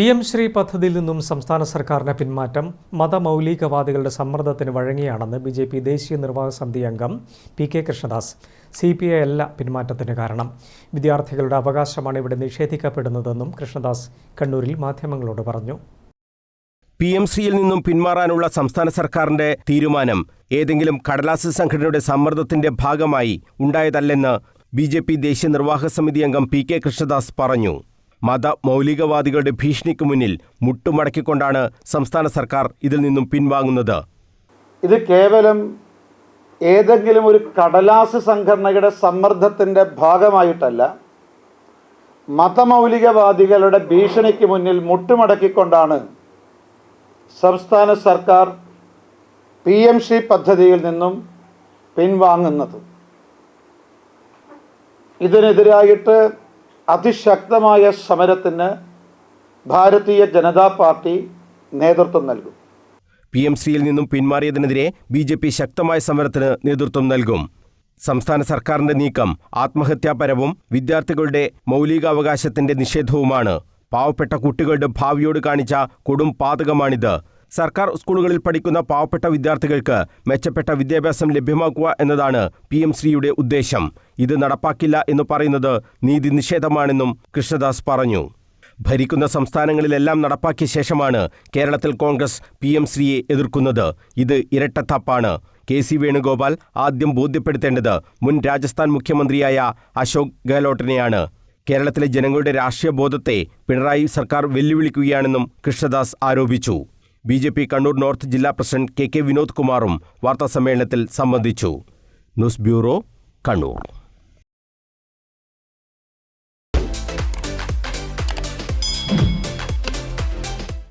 P M Shri പദ്ധതിയിൽ നിന്നും സംസ്ഥാന സർക്കാരിന് പിന്മാറ്റം മതമൗലികവാദികളുടെ സമ്മർദ്ദത്തിന് വഴങ്ങിയാണെന്ന് ബി ജെ പി ദേശീയ നിർവാഹക സമിതി അംഗം P K Krishnadas C P I അല്ല പിന്മാറ്റത്തിന് കാരണം. വിദ്യാർത്ഥികളുടെ അവകാശമാണ് ഇവിടെ നിഷേധിക്കപ്പെടുന്നതെന്നും കൃഷ്ണദാസ് കണ്ണൂരിൽ മാധ്യമങ്ങളോട് പറഞ്ഞു. പി എം സിയിൽ നിന്നും പിന്മാറാനുള്ള സംസ്ഥാന സർക്കാരിന്റെ തീരുമാനം ഏതെങ്കിലും കടലാസ് സംഘടനയുടെ സമ്മർദ്ദത്തിന്റെ ഭാഗമായി ഉണ്ടായതല്ലെന്ന് ബി ജെ പി ദേശീയ നിർവാഹക സമിതി അംഗം പി കെ കൃഷ്ണദാസ് പറഞ്ഞു. മത മൗലികവാദികളുടെ ഭീഷണിക്ക് മുന്നിൽ മുട്ടുമടക്കിക്കൊണ്ടാണ് സംസ്ഥാന സർക്കാർ ഇതിൽ നിന്നും പിൻവാങ്ങുന്നത്. ഇത് കേവലം ഏതെങ്കിലും ഒരു കടലാസ് സംഘടനയുടെ സമ്മർദ്ദത്തിന്റെ ഭാഗമായിട്ടല്ല മതമൗലികവാദികളുടെ ഭീഷണിക്ക് മുന്നിൽ മുട്ടുമടക്കിക്കൊണ്ടാണ് സംസ്ഥാന സർക്കാർ പി എം സി പദ്ധതിയിൽ നിന്നും പിൻവാങ്ങുന്നത്. ഇതിനെതിരായിട്ട് അതിശക്തമായ സമരത്തിന് ഭാരതീയ ജനതാ പാർട്ടി നേതൃത്വം നൽകും. പി എം സിയിൽ നിന്നും പിന്മാറിയതിനെതിരെ ബി ജെ പി ശക്തമായ സമരത്തിന് നേതൃത്വം നൽകും. സംസ്ഥാന സർക്കാരിന്റെ നീക്കം ആത്മഹത്യാപരവും വിദ്യാർത്ഥികളുടെ മൗലികാവകാശത്തിന്റെ നിഷേധവുമാണ്. പാവപ്പെട്ട കുട്ടികളുടെ ഭാവിയോട് കാണിച്ച കൊടും പാതകമാണിത്. സർക്കാർ സ്കൂളുകളിൽ പഠിക്കുന്ന പാവപ്പെട്ട വിദ്യാർത്ഥികൾക്ക് മെച്ചപ്പെട്ട വിദ്യാഭ്യാസം ലഭ്യമാക്കുക എന്നതാണ് പി എം ശ്രീയുടെ ഉദ്ദേശം. ഇത് നടപ്പാക്കില്ല എന്ന് പറയുന്നത് നീതി നിഷേധമാണെന്നും കൃഷ്ണദാസ് പറഞ്ഞു. ഭരിക്കുന്ന സംസ്ഥാനങ്ങളിലെല്ലാം നടപ്പാക്കിയ ശേഷമാണ് കേരളത്തിൽ കോൺഗ്രസ് പി എം ശ്രീയെ എതിർക്കുന്നത്. ഇത് ഇരട്ടത്താപ്പാണ്. കെ സി വേണുഗോപാൽ ആദ്യം ബോധ്യപ്പെടുത്തേണ്ടത് മുൻ രാജസ്ഥാൻ മുഖ്യമന്ത്രിയായ അശോക് ഗെഹ്ലോട്ടിനെയാണ്. കേരളത്തിലെ ജനങ്ങളുടെ രാഷ്ട്രീയ ബോധത്തെ പിണറായി സർക്കാർ വെല്ലുവിളിക്കുകയാണെന്നും കൃഷ്ണദാസ് ആരോപിച്ചു. B J P Kannur north ജില്ലാ പ്രസിഡന്റ് കെ കെ വിനോദ് കുമാറും വാർത്താസമ്മേളനത്തിൽ സംബന്ധിച്ചു. News bureau Kannur.